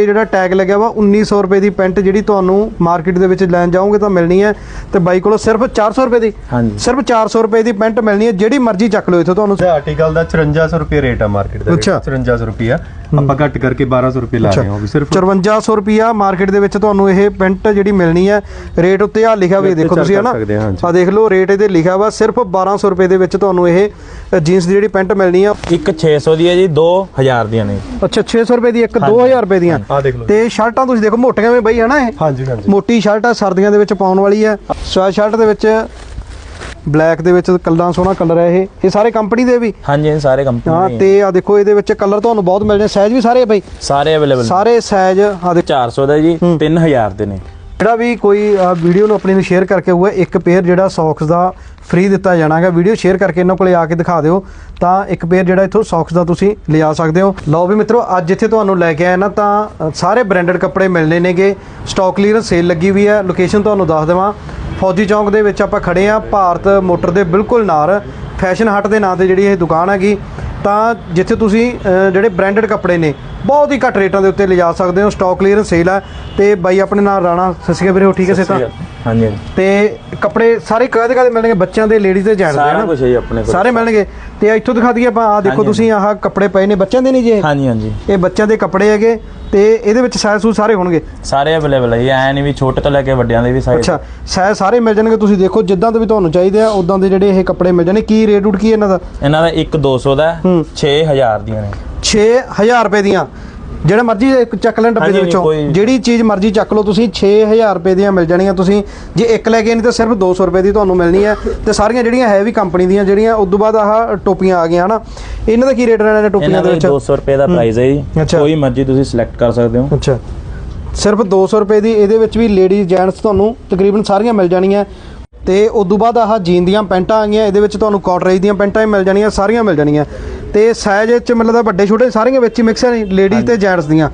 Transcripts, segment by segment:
ਇਹ ਜਿਹੜਾ ਟੈਗ ਲੱਗਿਆ ਵਾ 1900 ਰੁਪਏ ਦੀ ਪੈਂਟ ਜਿਹੜੀ ਤੁਹਾਨੂੰ ਮਾਰਕੀਟ ਦੇ ਵਿੱਚ ਲੈਣ ਜਾਓਗੇ ਤਾਂ ਮਿਲਣੀ ਹੈ। ਤੇ ਬਾਈ ਕੋਲੋਂ ਸਿਰਫ 400 ਰੁਪਏ ਦੀ ਹਾਂਜੀ। ਸਿਰਫ 400 ਰੁਪਏ ਦੀ ਪੈਂਟ ਮਿਲਣੀ ਹੈ ਜਿਹੜੀ ਮਰਜ਼ੀ ਚੱਕ ਲਓ ਇੱਥੋਂ ਤੁਹਾਨੂੰ। ਆਰਟੀਕਲ ਦਾ 5400 ਰੁਪਏ ਰੇਟ ਆ ਮਾਰਕੀਟ ਦਾ ਅੱਛਾ। 5400 ਰੁਪਏ ਆਪਾਂ ਘੱਟ ਕਰਕੇ 1200 ਰੁਪਏ ਲਾ ਰਹੇ ਹਾਂ ਉਹ ਵੀ ਸਿਰਫ। 5400 ਰੁਪਿਆ ਮਾਰਕੀਟ ਦੇ ਵਿੱਚ ਤੁਹਾਨੂੰ ਇਹ ਪੈਂਟ ਜਿਹੜੀ ਮਿਲਣੀ ਹੈ ਰੇਟ ਉੱਤੇ ਆ ਲਿਖਿਆ ਵੀ ਇੱਥੇ ਦੇਖੋ ਤੁਸੀਂ ਹਨਾ। ਆ ਦੇਖ ਲਓ ਰੇਟ ਇਹਦੇ ਲਿਖਿਆ ਵਾ ਸਿਰਫ 1200 ਰੁਪਏ ਦੇ ਵਿੱਚ ਤੁਹਾਨੂੰ ਇਹ ਜੀਨਸ ਦੀ ਜਿਹੜੀ ਪੈਂਟ ਮਿਲਣੀ ਆ। ਇੱਕ 600 ਦੀ ਹੈ ਜੀ 2000 ਦੀਆਂ ਨੇ। ਅੱਛਾ 600 ਰੁਪਏ ਦੀ ਇੱਕ 2000 ਰੁਪਏ ਦੀਆਂ। ਆਹ ਦੇਖ ਲਓ ਤੇ ਸ਼ਰਟਾਂ ਤੁਸੀਂ ਦੇਖੋ ਮੋਟੀਆਂ ਵੀ ਬਈ ਹਨਾ ਇਹ? ਹਾਂਜੀ ਹਾਂਜੀ। ਮੋਟੀ ਸ਼ਰਟ ਆ ਸਰਦੀਆਂ ਦੇ ਵਿੱਚ ਪਾਉਣ ਵਾਲੀ ਹੈ ਸਵਾ ਸ਼ਰਟ ਦੇ ਵਿੱਚ ਬਲੈਕ ਦੇ ਵਿੱਚ ਕੱਲਾ ਸੋਹਣਾ ਕਲਰ ਹੈ ਇਹ। ਇਹ ਸਾਰੇ ਕੰਪਨੀ ਦੇ ਵੀ? ਹਾਂਜੀ ਇਹ ਸਾਰੇ ਹਾਂ ਕੰਪਨੀ ਤੇ ਆ ਦੇਖੋ ਇਹਦੇ ਵਿੱਚ ਕਲਰ ਤੁਹਾਨੂੰ ਬਹੁਤ ਮਿਲ ਜਾਣੇ ਸਾਈਜ਼ ਵੀ ਸਾਰੇ ਆ ਬਈ? ਸਾਰੇ ਅਵੇਲੇਬਲ ਸਾਰੇ ਸਾਈਜ਼ ਆ ਦੇਖੋ। 400 ਦਾ ਜੀ 3000 ਦੇ ਨੇ। ਜਿਹੜਾ ਵੀ ਕੋਈ ਵੀਡੀਓ ਨੂੰ ਆਪਣੀ ਨੂੰ ਸ਼ੇਅਰ ਕਰਕੇ ਹੋਊਗਾ, ਇੱਕ ਪੇਅਰ ਜਿਹੜਾ ਸੌਕਸ ਦਾ ਫ੍ਰੀ ਦਿੱਤਾ ਜਾਣਾਗਾ। ਵੀਡੀਓ ਸ਼ੇਅਰ ਕਰਕੇ ਇਹਨਾਂ ਕੋਲੇ ਆ ਕੇ ਦਿਖਾ ਦਿਓ। ਤਾਂ ਇੱਕ ਪੇਅਰ ਜਿਹੜਾ ਇੱਥੋਂ ਸੌਕਸ ਦਾ ਤੁਸੀਂ ਲਿਆ ਸਕਦੇ ਹੋ। ਲਓ ਵੀ ਮਿੱਤਰੋ, ਅੱਜ ਇੱਥੇ ਤੁਹਾਨੂੰ ਲੈ ਕੇ ਆਇਆ ਨਾ ਤਾਂ ਸਾਰੇ ਬ੍ਰਾਂਡਡ ਕੱਪੜੇ ਮਿਲਨੇ ਨੇਗੇ। ਸਟਾਕ ਕਲੀਅਰੈਂਸ ਸੇਲ ਲੱਗੀ ਵੀ ਹੈ। ਲੋਕੇਸ਼ਨ ਤੁਹਾਨੂੰ ਦੱਸ ਦੇਵਾਂ। ਫੌਜੀ ਚੌਂਕ ਦੇ ਵਿੱਚ ਆਪਾਂ ਖੜੇ ਆ ਭਾਰਤ ਮੋਟਰ ਦੇ ਬਿਲਕੁਲ ਨਾਲ। ਫੈਸ਼ਨ ਹਟ ਦੇ ਨਾਂ ਤੇ ਜਿਹੜੀ ਇਹ ਦੁਕਾਨ ਹੈਗੀ। ਤਾਂ ਜਿੱਥੇ ਤੁਸੀਂ ਜਿਹੜੇ ਬ੍ਰਾਂਡਡ ਕੱਪੜੇ ਨੇ ਬਹੁਤ ਹੀ ਘੱਟ ਰੇਟਾਂ ਦੇ ਉੱਤੇ ਲਿਜਾ ਸਕਦੇ ਹੋ। ਸਟਾਕ ਕਲੀਅਰੈਂਸ ਸੇਲ ਹੈ ਤੇ ਬਾਈ ਆਪਣੇ ਨਾਲ ਰਾਣਾ ਸਸਿਕਾ ਵੀਰੇ ਹੋ ਠੀਕ ਹੈ ਸੇ ਤਾਂ ਹਾਂਜੀ ਤੇ ਕੱਪੜੇ ਸਾਰੇ ਕਾਹਦੇ ਕਾਹਦੇ ਮਿਲਣਗੇ? ਬੱਚਿਆਂ ਦੇ ਲੇਡੀਜ਼ ਦੇ ਜੈਂਟਸ ਦੇ ਸਾਰਾ? ਕੁਝ ਹੈ ਆਪਣੇ ਕੋਲ। ਸਾਰੇ ਮਿਲਣਗੇ। ਤੇ ਇੱਥੋਂ ਦਿਖਾ ਦਈਏ ਆਪਾਂ ਆ ਦੇਖੋ ਤੁਸੀਂ ਆਹ ਕੱਪੜੇ ਪਏ ਨੇ ਬੱਚਿਆਂ ਦੇ ਨਹੀਂ ਜੀ? ਹਾਂਜੀ ਹਾਂਜੀ। ਇਹ ਬੱਚਿਆਂ ਦੇ ਕੱਪੜੇ ਹੈਗੇ। ਤੇ ਇਹਦੇ ਵਿੱਚ ਸਾਈਜ਼ ਸੂ ਸਾਰੇ ਹੋਣਗੇ? ਸਾਰੇ ਅਵੇਲੇਬਲ ਹੈ ਜੀ ਐ ਨਹੀਂ ਵੀ ਛੋਟੇ ਤੋਂ ਲੈ ਕੇ ਵੱਡਿਆਂ ਦੇ ਵੀ ਸਾਈਜ਼ ਅੱਛਾ ਸਾਈਜ਼ ਸਾਰੇ ਮਿਲ ਜਾਣਗੇ ਤੁਸੀਂ ਦੇਖੋ ਜਿੱਦਾਂ ਦੇ ਵੀ ਤੁਹਾਨੂੰ ਚਾਹੀਦੇ ਆ ਉਦਾਂ ਦੇ ਜਿਹੜੇ ਇਹ ਕੱਪੜੇ ਮਿਲ ਜਾਣੇ। ਕੀ ਰੇਟ ਉਡ ਕੀ ਇਹਨਾਂ ਦਾ? ਇਹਨਾਂ ਦਾ ਇੱਕ 200 ਦਾ ਹੈ, ਹੂੰ। 6000 ਦੀਆਂ ਨੇ। 6000 ਰੁਪਏ ਦੀਆਂ। ਜਿਹੜਾ ਮਰਜ਼ੀ ਚੱਕ ਲੈਣ ਡੱਬੇ ਦੇ ਵਿੱਚੋਂ ਜਿਹੜੀ ਚੀਜ਼ ਮਰਜ਼ੀ ਚੱਕ ਲਓ ਤੁਸੀਂ 6000 ਰੁਪਏ ਦੀਆਂ ਮਿਲ ਜਾਣੀਆਂ ਤੁਸੀਂ ਜੇ ਇੱਕ ਲੈ ਕੇ ਨਹੀਂ ਤਾਂ ਸਿਰਫ 200 ਰੁਪਏ ਦੀ ਤੁਹਾਨੂੰ ਮਿਲਣੀ ਹੈ। ਤੇ ਸਾਰੀਆਂ ਜਿਹੜੀਆਂ ਹੈਵੀ ਕੰਪਨੀ ਦੀਆਂ ਜਿਹੜੀਆਂ ਉਸ ਤੋਂ ਬਾਅਦ ਆਹ ਟੋਪੀਆਂ ਆ ਗਈਆਂ ਹਨਾ? ਇਹਨਾਂ ਦਾ ਕੀ ਰੇਟ ਰਹਿਣਾ ਨੇ ਟੋਪੀਆਂ ਦੇ ਵਿੱਚ? 200 ਰੁਪਏ ਦਾ ਪ੍ਰਾਈਸ ਹੈ ਜੀ। ਕੋਈ ਮਰਜ਼ੀ ਤੁਸੀਂ ਸਿਲੈਕਟ ਕਰ ਸਕਦੇ ਹੋ। ਅੱਛਾ। ਸਿਰਫ 200 ਰੁਪਏ ਦੀ ਇਹਦੇ ਵਿੱਚ ਵੀ ਲੇਡੀਜ਼ ਜੈਂਟਸ ਤੁਹਾਨੂੰ ਤਕਰੀਬਨ ਸਾਰੀਆਂ ਮਿਲ ਜਾਣੀਆਂ। ਤੇ ਉਸ ਤੋਂ ਬਾਅਦ ਆਹ ਜੀਨ ਦੀਆਂ ਪੈਂਟਾਂ ਆ ਗਈਆਂ ਇਹਦੇ ਵਿੱਚ ਤੁਹਾਨੂੰ ਕਾਟਰੇਜ ਦੀਆਂ ਪੈਂਟਾਂ ਵੀ ਮਿਲ ਜਾਣੀਆਂ ਸਾਰੀਆਂ ਮਿਲ ਜਾਣੀਆਂ। ਤੇ ਸਾਈਜ਼ ਚ ਮਤਲਬ ਦਾ ਵੱਡੇ ਛੋਟੇ ਸਾਰੀਆਂ ਵਿੱਚ ਹੀ ਮਿਕਸ ਨੇ ਲੇਡੀਜ਼ ਤੇ ਜੈਂਟਸ ਦੀਆਂ।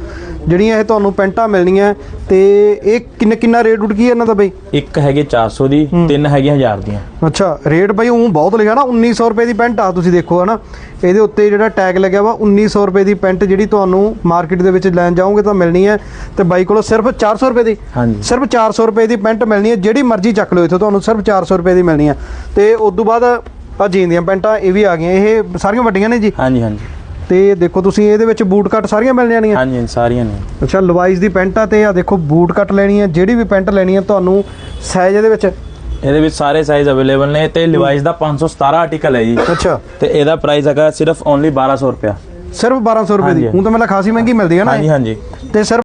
ਜਿਹੜੀਆਂ ਇਹ ਤੁਹਾਨੂੰ ਪੈਂਟਾਂ ਮਿਲਣੀਆਂ ਤੇ ਇਹ ਕਿੰਨਾ ਕਿੰਨਾ ਰੇਟ ਉੱਡ ਕੀ ਇਹਨਾਂ ਦਾ ਬਈ? ਇੱਕ ਹੈਗੇ 400 ਦੀ ਤਿੰਨ ਹੈਗੀਆਂ 1000 ਦੀਆਂ। ਅੱਛਾ ਰੇਟ ਬਈ ਉਹ ਬਹੁਤ ਲਿਖਿਆ ਨਾ 1900 ਰੁਪਏ ਦੀ ਪੈਂਟ ਆ ਤੁਸੀਂ ਦੇਖੋ ਹਨਾ। ਇਹਦੇ ਉੱਤੇ ਜਿਹੜਾ ਟੈਗ ਲੱਗਿਆ ਵਾ 1900 ਰੁਪਏ ਦੀ ਪੈਂਟ ਜਿਹੜੀ ਤੁਹਾਨੂੰ ਮਾਰਕੀਟ ਦੇ ਵਿੱਚ ਲੈਣ ਜਾਓਗੇ ਤਾਂ ਮਿਲਣੀ ਹੈ। ਤੇ ਬਾਈ ਕੋਲੋਂ ਸਿਰਫ 400 ਰੁਪਏ ਦੀ ਸਿਰਫ 400 ਰੁਪਏ ਦੀ ਪੈਂਟ ਮਿਲਣੀ ਹੈ ਜਿਹੜੀ ਮਰਜ਼ੀ ਚੱਕ ਲਓ ਇੱਥੋਂ ਤੁਹਾਨੂੰ ਸਿਰਫ 400 ਰੁਪਏ ਦੀ ਮਿਲਣੀ ਹੈ। ਤੇ ਉਸ ਤੋਂ ਬਾਅਦ ਆ ਜੀਨ ਦੀਆਂ ਪੈਂਟਾਂ ਇਹ ਵੀ ਆ ਗਈਆਂ। ਇਹ ਸਾਰੀਆਂ ਵੱਡੀਆਂ ਨੇ ਜੀ? ਹਾਂਜੀ ਹਾਂਜੀ। ਤੇ ਦੇਖੋ ਤੁਸੀਂ ਇਹਦੇ ਵਿੱਚ ਬੂਟ ਕੱਟ ਸਾਰੀਆਂ ਮਿਲ ਜਾਣੀਆਂ? ਹਾਂਜੀ ਹਾਂਜੀ, ਸਾਰੀਆਂ ਨੇ। ਅੱਛਾ ਲਵਾਈਜ਼ ਦੀ ਪੈਂਟ ਤੇ ਆ ਦੇਖੋ ਬੂਟ ਕੱਟ ਲੈਣੀ ਹੈ। ਜਿਹੜੀ ਵੀ ਪੈਂਟ ਲੈਣੀ ਹੈ ਤੁਹਾਨੂੰ ਸਾਈਜ਼ ਇਹਦੇ ਵਿੱਚ? ਇਹਦੇ ਵਿੱਚ ਸਾਰੇ ਸਾਈਜ਼ ਅਵੇਲੇਬਲ ਨੇ ਤੇ ਲਿਵਾਈਸ ਦਾ 517 ਆਰਟੀਕਲ ਹੈ ਜੀ। ਅੱਛਾ। ਤੇ ਇਹਦਾ ਪ੍ਰਾਈਸ ਹੈਗਾ ਸਿਰਫ ਓਨਲੀ 1200 ਰੁਪਿਆ ਸਿਰਫ 1200 ਰੁਪਏ ਦੀ। ਹੁਣ ਤਾਂ ਮੈਨੂੰ ਖਾਸੀ ਮਹਿੰਗੀ ਮਿਲਦੀ ਹੈ ਨਾ। ਹਾਂਜੀ ਹਾਂਜੀ। ਤੇ ਸਿਰਫ